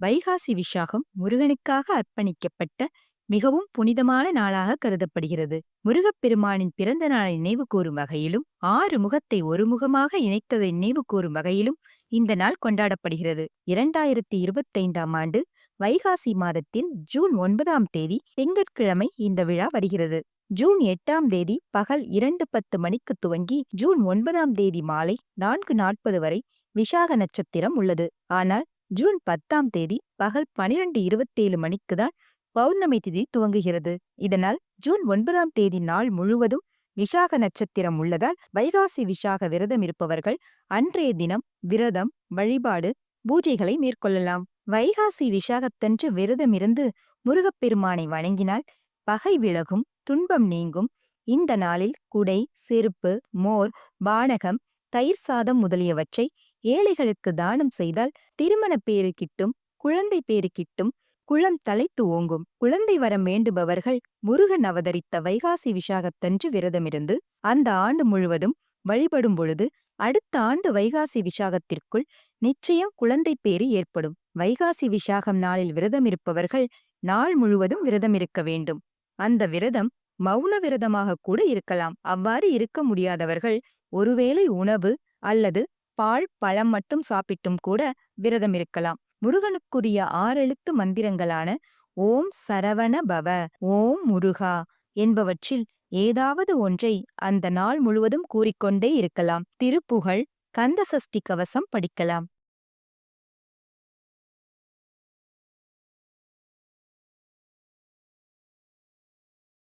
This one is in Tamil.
வைகாசி விஷாகம் முருகனுக்காக அர்ப்பணிக்கப்பட்ட மிகவும் புனிதமான நாளாக கருதப்படுகிறது. முருகப்பெருமானின் பிறந்த நாளை நினைவு கூறும் வகையிலும் ஆறு முகத்தை ஒரு முகமாக இணைத்ததை நினைவு கூறும் வகையிலும் இந்த நாள் கொண்டாடப்படுகிறது. இரண்டாயிரத்தி இருபத்தைந்தாம் ஆண்டு வைகாசி மாதத்தில் ஜூன் ஒன்பதாம் தேதி திங்கட்கிழமை இந்த விழா வருகிறது. ஜூன் எட்டாம் தேதி பகல் இரண்டு பத்து மணிக்கு துவங்கி ஜூன் ஒன்பதாம் தேதி மாலை நான்கு நாற்பது வரை விசாக நட்சத்திரம் உள்ளது. ஆனால் ஜூன் பத்தாம் தேதி பகல் பனிரெண்டு இருபத்தேழு மணிக்கு தான் பௌர்ணமி திதி துவங்குகிறது. இதனால் ஜூன் ஒன்பதாம் தேதி நாள் முழுவதும் விசாக நட்சத்திரம் உள்ளதால் வைகாசி விசாக விரதம் இருப்பவர்கள் அன்றைய தினம் விரதம் வழிபாடு பூஜைகளை மேற்கொள்ளலாம். வைகாசி விசாகத்தன்று விரதம் இருந்து முருகப்பெருமானை வணங்கினால் பகை விலகும் துன்பம் நீங்கும். இந்த நாளில் குடை செருப்பு மோர் பானகம் தயிர் சாதம் முதலியவற்றை ஏழைகளுக்கு தானம் செய்தால் திருமண பேறு கிட்டும் குழந்தை பேறு கிட்டும் குளம் தலைத்து ஓங்கும் குழந்தை வரம் வேண்டுபவர்கள் முருகன் அவதரித்த வைகாசி விசாகத்தன்று விரதமிருந்து அந்த ஆண்டு முழுவதும் வழிபடும் பொழுது அடுத்த ஆண்டு வைகாசி விசாகத்திற்குள் நிச்சயம் குழந்தை பேறு ஏற்படும். வைகாசி விசாகம் நாளில் விரதம் இருப்பவர்கள் நாள் முழுவதும் விரதம் இருக்க வேண்டும். அந்த விரதம் மௌன விரதமாக கூட இருக்கலாம். அவ்வாறு இருக்க முடியாதவர்கள் ஒருவேளை உணவு அல்லது பால் பழம் மட்டும் சாப்பிட்டும் கூட விரதம் இருக்கலாம். முருகனுக்குரிய ஆறெழுத்து மந்திரங்களான ஓம் சரவண பவ ஓம் முருகா என்பவற்றில் ஏதாவது ஒன்றை அந்த நாள் முழுவதும் கூறிக்கொண்டே இருக்கலாம். திருப்புகழ் கந்த சஷ்டி கவசம் படிக்கலாம்.